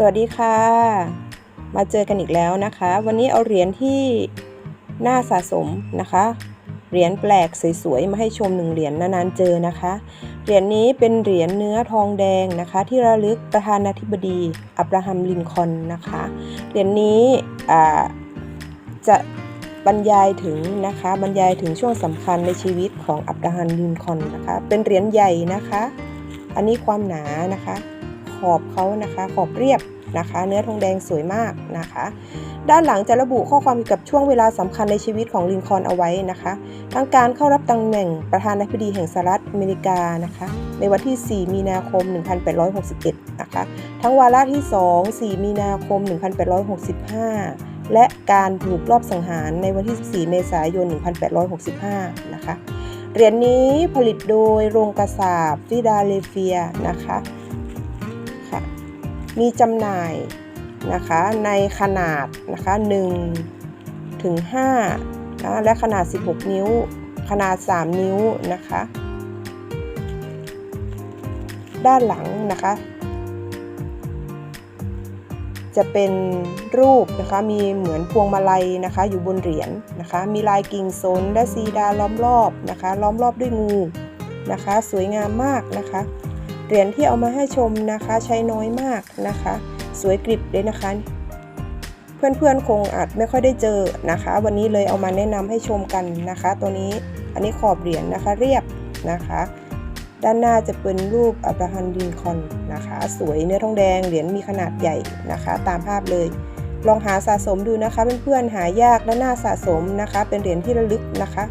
สวัสดีค่ะ มาเจอกันอีกแล้วนะคะ วันนี้เอาเหรียญที่น่าสะสมนะคะ เหรียญแปลกสวยๆมาให้ชมหนึ่งเหรียญนานๆเจอนะคะ เหรียญนี้เป็นเหรียญเนื้อทองแดงนะคะ ที่ระลึกประธานาธิบดีอับราฮัมลินคอนนะคะ เหรียญนี้จะบรรยายถึงนะคะบรรยายถึงช่วงสำคัญในชีวิตของอับราฮัมลินคอนนะคะ เป็นเหรียญใหญ่นะคะ อันนี้ความหนานะคะ ขอบเขานะคะขอบเรียบนะคะ เนื้อทองแดงสวยมากนะคะ ด้านหลังจะระบุข้อความเกี่ยวกับช่วงเวลาสำคัญในชีวิตของลินคอนเอาไว้นะคะทั้งการเข้ารับตำแหน่งประธานาธิบดีแห่งสหรัฐอเมริกานะคะ ในวันที่ 4 มีนาคม 1861 นะคะ ทั้งวาระที่ 2 4 มีนาคม 1865 และการถูกลอบสังหารในวันที่ 14 เมษายน 1865 นะคะเหรียญนี้ผลิตโดยโรงกระสาบฟิดาเลเฟียนะคะ ค่ะ มีจำหน่ายนะคะในขนาดนะคะ1ถึง5นะและขนาด 16 นิ้ว ขนาด 3 นิ้วนะคะ ด้านหลังนะคะ จะเป็นรูปนะคะมีเหมือนพวงมาลัยนะคะอยู่บนเหรียญนะคะ มีลายกิ่งสนและซีดาล้อมรอบนะคะ ล้อมรอบด้วยงูนะคะ สวยงามมากนะคะ เหรียญที่เอามาให้ชมนะคะใช้น้อยมากนะคะ สวยกริบเลยนะคะ เพื่อนๆคงอาจไม่ค่อยได้เจอนะคะ วันนี้เลยเอามาแนะนำให้ชมกันนะคะ ตัวนี้อันนี้ขอบเหรียญนะคะเรียบนะคะ ด้านหน้าจะเป็นรูปอับราฮัมลินคอนนะคะ สวยเนื้อทองแดงเหรียญมีขนาดใหญ่นะคะ ตามภาพเลยลองหาสะสมดูนะคะเพื่อนๆหายากและน่าสะสมนะคะ เป็นเหรียญที่ระลึกนะคะ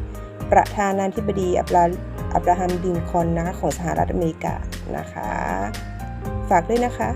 ประธานาธิบดีอับรา อับราฮัมดินคอนนะคะของสหรัฐอเมริกานะคะ ฝากด้วยนะคะ